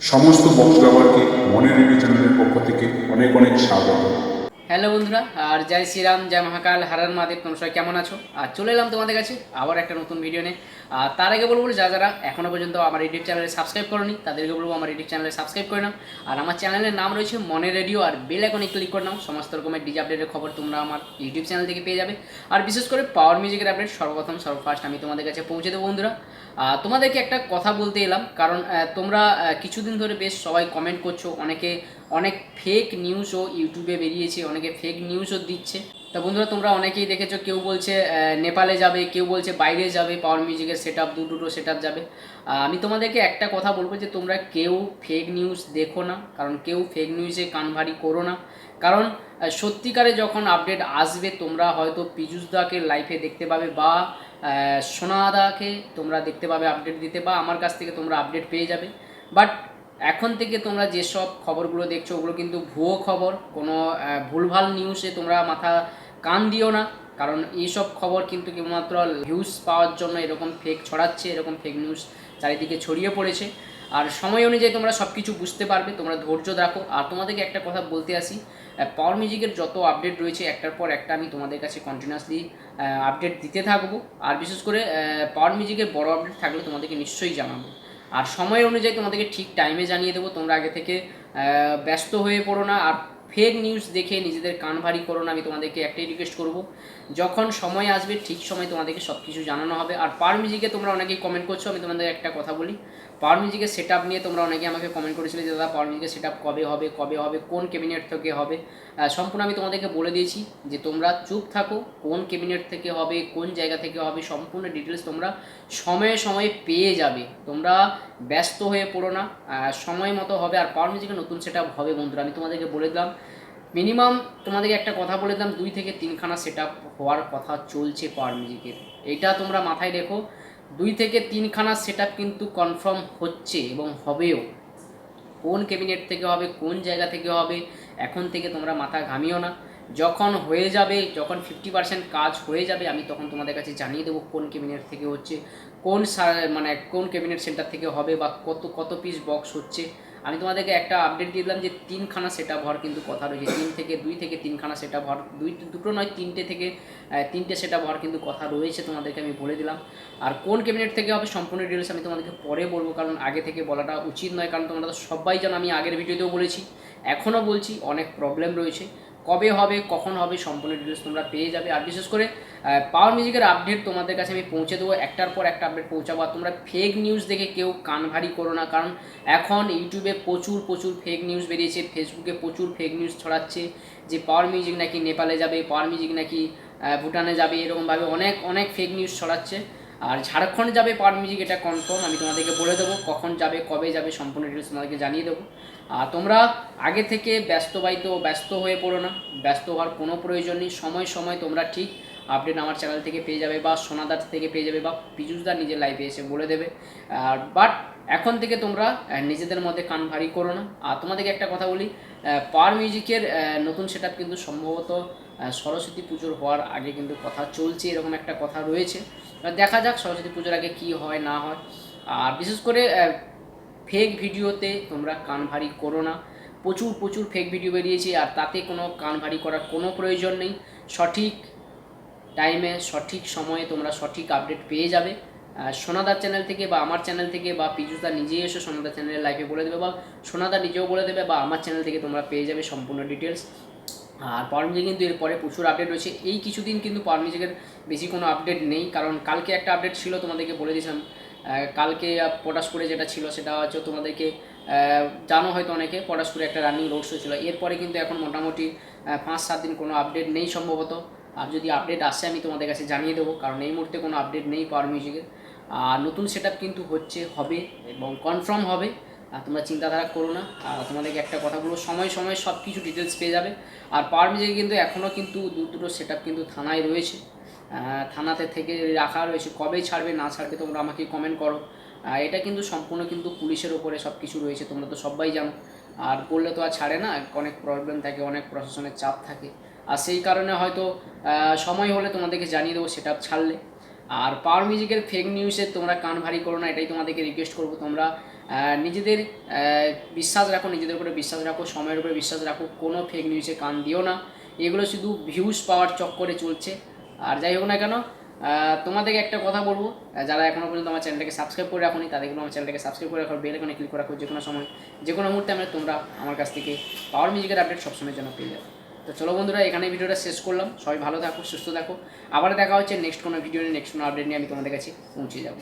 সমস্ত বক্স ব্যবহারকে মনের রেডিও চ্যানেলের পক্ষ থেকে অনেক অনেক স্বাগত। হ্যালো বন্ধুরা, আর জয় শ্রীরাম, জয় মহাকাল, হারার মহাদেব, তোমরা সবাই কেমন আছো? আর চলে এলাম তোমাদের কাছে আবার একটা নতুন ভিডিও নিয়ে। আর তার আগে বলব যারা যারা এখনও পর্যন্ত আমার ইউটিউব চ্যানেলে সাবস্ক্রাইব করনি, তাদেরকে বলব আমার ইউটিউব চ্যানেলে সাবস্ক্রাইব করে নাও। আর আমার চ্যানেলের নাম রয়েছে মনে রেডিও, আর বেল আইকনে ক্লিক করে নাও। সমস্ত রকমের ডিজি আপডেটের খবর তোমরা আমার ইউটিউব চ্যানেল থেকে পেয়ে যাবে। আর বিশেষ করে পাওয়ার মিউজিকের আপডেট সর্বপ্রথম, সর্বফার্স্ট আমি তোমাদের কাছে পৌঁছে দেবো বন্ধুরা। তোমাদেরকে একটা কথা বলতে এলাম, কারণ তোমরা কিছুদিন ধরে বেশ সবাই কমেন্ট করছ, অনেকে অনেক ফেক নিউজও ইউটিউবে বেরিয়েছে, অনেকে ফেক নিউজও দিচ্ছে। তা বন্ধুরা, তোমরা অনেকেই দেখেছ, কেউ বলছে নেপালে যাবে, কেউ বলছে বাইরে যাবে পাওয়ার মিউজিকের সেট আপ দু দুটো সেট আপ যাবে আমি তোমাদেরকে একটা কথা বলব যে, তোমরা কেউ ফেক নিউজ দেখো না, কারণ কেউ ফেক নিউজে কান ভারী করো না। কারণ সত্যিকারে যখন আপডেট আসবে, তোমরা হয়তো পীযুষদাকে লাইফে দেখতে পাবে বা সোনাদাকে তোমরা দেখতে পাবে আপডেট দিতে, বা আমার কাছ থেকে তোমরা আপডেট পেয়ে যাবে। বাট এখন থেকে তোমরা যেসব খবরগুলো দেখছ, ওগুলো কিন্তু ভুয়ো খবর। কোনো ভুলভাল নিউজে তোমরা মাথা কান দিও না, কারণ এইসব খবর কিন্তু কেবলমাত্র ভিউজ পাওয়ার জন্য এরকম ফেক ছড়াচ্ছে, এরকম ফেক নিউজ চারিদিকে ছড়িয়ে পড়েছে। আর সময় অনুযায়ী তোমরা সব কিছু বুঝতে পারবে, তোমরা ধৈর্য রাখো। আর তোমাদেরকে একটা কথা বলতে আসি পাওয়ার মিউজিকের যত আপডেট রয়েছে, একটার পর একটা আমি তোমাদের কাছে কন্টিনিউয়াসলি আপডেট দিতে থাকব। আর বিশেষ করে পাওয়ার মিউজিকের বড় আপডেট থাকলে তোমাদেরকে নিশ্চয়ই জানাব। আর সময় অনুযায়ী তোমাদেরকে ঠিক টাইমে জানিয়ে দেবো। তোমরা আগে থেকে ব্যস্ত হয়ে পড়ো না। আর ফেক নিউজ দেখে নিজেদের কান ভারী করো না, আমি তোমাদেরকে একটাই রিকোয়েস্ট করব। যখন সময় আসবে, ঠিক সময় তোমাদেরকে সব কিছু জানানো হবে। আর পাওয়ার মিউজিকে তোমরা অনেকেই কমেন্ট করছ, আমি তোমাদের একটা কথা বলি। পাওয়ার মিউজিকের সেট আপ নিয়ে তোমরা অনেকে আমাকে কমেন্ট করেছিলে যে, দাদা পাওয়ার মিউজিকের সেট আপ কবে হবে কবে হবে, কোন ক্যাবিনেট থেকে হবে? সম্পূর্ণ আমি তোমাদেরকে বলে দিয়েছি যে, তোমরা চুপ থাকো, কোন ক্যাবিনেট থেকে হবে, কোন জায়গা থেকে হবে, সম্পূর্ণ ডিটেলস তোমরা সময়ে সময়ে পেয়ে যাবে। তোমরা ব্যস্ত হয়ে পড়ো না সময় মতো হবে। আর পাওয়ার মিউজিকের নতুন সেট হবে বন্ধুরা, আমি তোমাদেরকে বলে দিলাম। মিনিমাম তোমাদেরকে একটা কথা বলে দিলাম, দুই থেকে তিনখানা সেট হওয়ার কথা চলছে পাওয়ার মিউজিকের এটা তোমরা মাথায় রেখো, দুই থেকে তিনখানা সেট কিন্তু কনফার্ম হচ্ছে এবং হবেও। কোন ক্যাবিনেট থেকে হবে, কোন জায়গা থেকে হবে, এখন থেকে তোমরা মাথা ঘামিও না। যখন হয়ে যাবে, যখন ফিফটি পার্সেন্ট কাজ হয়ে যাবে, আমি তখন তোমাদের কাছে জানিয়ে দেবো কোন ক্যাবিনেট থেকে হচ্ছে, কোন মানে কোন ক্যাবিনেট সেন্টার থেকে হবে বা কত কত পিস বক্স হচ্ছে। আমি তোমাদেরকে একটা আপডেট দিয়ে দিলাম যে তিনখানা সেট আপ হওয়ার কিন্তু কথা রয়েছে। তিন থেকে, দুই থেকে তিনখানা সেট আপ হওয়ার, দুই, দুটো নয়, তিনটে থেকে তিনটে সেট আপ হওয়ার কিন্তু কথা রয়েছে তোমাদেরকে আমি বলে দিলাম। আর কোন ক্যাবিনেট থেকে হবে সম্পূর্ণ ডিটেলস আমি তোমাদেরকে পরে বলব, কারণ আগে থেকে বলাটা উচিত নয়, কারণ তোমরা তো সবাই জানো, আমি আগের ভিডিওতেও বলেছি এখনও বলছি, অনেক প্রবলেম রয়েছে। কবে হবে, কখন হবে, সম্পূর্ণ ডিটেলস তোমরা পেয়ে যাবে। আর বিশেষ করে পাওয়ার মিউজিকের আপডেট তোমাদের কাছে আমি পৌঁছে দেবো। একটার পর একটা আপডেট পৌঁছাবো। আর তোমরা ফেক নিউজ দেখে কেউ কান ভারী করো না। কারণ এখন ইউটিউবে প্রচুর প্রচুর ফেক নিউজ বেরিয়েছে। ফেসবুকে প্রচুর ফেক নিউজ ছড়াচ্ছে যে পাওয়ার মিউজিক নাকি নেপালে যাবে পাওয়ার মিউজিক নাকি ভুটানে যাবে, এরকমভাবে অনেক অনেক ফেক নিউজ ছড়াচ্ছে। আর ঝাড়খণ্ড যাবে পাওয়ার মিউজিক এটা কনফার্ম আমি তোমাদেরকে বলে দেবো। কখন যাবে, কবে যাবে, সম্পূর্ণ ডিটেলস তোমাদেরকে জানিয়ে দেবো। আর তোমরা আগে থেকে ব্যস্ত বাড়িতে ব্যস্ত হয়ে পড়ো না। ব্যস্ত হওয়ার কোনো প্রয়োজন নেই। সময় সময় তোমরা ঠিক আপডেট আমার চ্যানেল থেকে পেয়ে যাবে বা সোনাদার থেকে পেয়ে যাবে বা পীযুষদার নিজের লাইফে এসে বলে দেবে। আর বাট এখন থেকে তোমরা নিজেদের মধ্যে কান ভারী করো না। আর তোমাদেরকে একটা কথা বলি পার মিউজিকের নতুন সেট কিন্তু সম্ভবত সরস্বতী পুজোর হওয়ার আগে কিন্তু কথা চলছে, এরকম একটা কথা রয়েছে। দেখা যাক সরস্বতী পুজোর আগে কি হয়, না হয়। আর বিশেষ করে ফেক ভিডিওতে তোমরা কান ভারী করো না। প্রচুর প্রচুর ফেক ভিডিও বেরিয়েছে, আর তাতে কোনো কান ভারী করার কোনো প্রয়োজন নেই। সঠিক টাইমে সঠিক সময়ে তোমরা সঠিক আপডেট পেয়ে যাবে। সোনাদার চ্যানেল থেকে বা আমার চ্যানেল থেকে বা পীযুষদা নিজেই এসে সোনাদার চ্যানেলের লাইভে বলে দেবে বা সোনাদা নিজেও বলে দেবে বা আমার চ্যানেল থেকে তোমরা পেয়ে যাবে সম্পূর্ণ ডিটেলস আর পাওয়ার মিউজিক কিন্তু এরপরে প্রচুর আপডেট রয়েছে। এই কিছুদিন কিন্তু পাওয়ার মিউজিকের বেশি কোনো আপডেট নেই। কারণ কালকে একটা আপডেট ছিল তোমাদেরকে বলে দিয়েছিলাম। কালকে পটাশপুরে যেটা ছিল সেটা হচ্ছে তোমাদেরকে জানো হয়তো অনেকে পটাশপুরে একটা রানিং রোড শো ছিল। এরপরে কিন্তু এখন মোটামুটি পাঁচ সাত দিন কোনো আপডেট নেই সম্ভবত। আর যদি আপডেট আসে, আমি তোমাদের কাছে জানিয়ে দেবো, কারণ এই মুহূর্তে কোনো আপডেট নেই পাওয়ার মিউজিকের আর নতুন সেট কিন্তু হচ্ছে, হবে এবং কনফার্ম হবে। আর তোমরা চিন্তাধারা করো না, আর তোমাদেরকে একটা কথা বলব, সময় সময় সব কিছু ডিটেলস পেয়ে যাবে। আর পাওয়ার মিউজিক কিন্তু এখনও কিন্তু দু, দুটো সেট কিন্তু থানায় রয়েছে। থানাতে থেকে রাখা রয়েছে, কবে ছাড়বে না ছাড়বে তোমরা আমাকে কমেন্ট করো। এটা কিন্তু সম্পূর্ণ কিন্তু পুলিশের ওপরে সব কিছু রয়েছে, তোমরা তো সবাই জানো। আর বললে তো আর ছাড়ে না, অনেক প্রবলেম থাকে, অনেক প্রশাসনের চাপ থাকে। আর সেই কারণে হয়তো সময় হলে তোমাদেরকে জানিয়ে দেবো সেটা ছাড়লে। আর পাওয়ার মিউজিকের ফেক নিউজে তোমরা কান ভারী করো না, এটাই তোমাদেরকে রিকোয়েস্ট করব। তোমরা নিজেদের বিশ্বাস রাখো, নিজেদের উপরে বিশ্বাস রাখো, সময়ের উপরে বিশ্বাস রাখো, কোনো ফেক নিউজে কান দিও না। এগুলো শুধু ভিউজ পাওয়ার চক্করে চলছে। আর যাই হোক না কেন তোমাদেরকে একটা কথা বলব যারা এখনও পর্যন্ত আমার চ্যানেলটাকে সাবস্ক্রাইব করে রাখোনি তাদেরকে আমার চ্যানেলটাকে সাবস্ক্রাইব করে রাখো বেল আইকনে ক্লিক করে রাখো যে কোনো সময় যে কোনো মুহূর্তে আমরা তোমরা আমার কাছ থেকে পাওয়ার মিউজিকের আপডেট সবসময়ের জন্য পেয়ে যাবে। তো চলো বন্ধুরা এখানে ভিডিওটা শেষ করলাম। সবাই ভালো থাকো, সুস্থ থাকো। আবার দেখা হচ্ছে নেক্সট কোনো ভিডিও নিয়ে নেক্সট কোনো আপডেট নিয়ে আমি তোমাদের কাছে পৌঁছে যাব।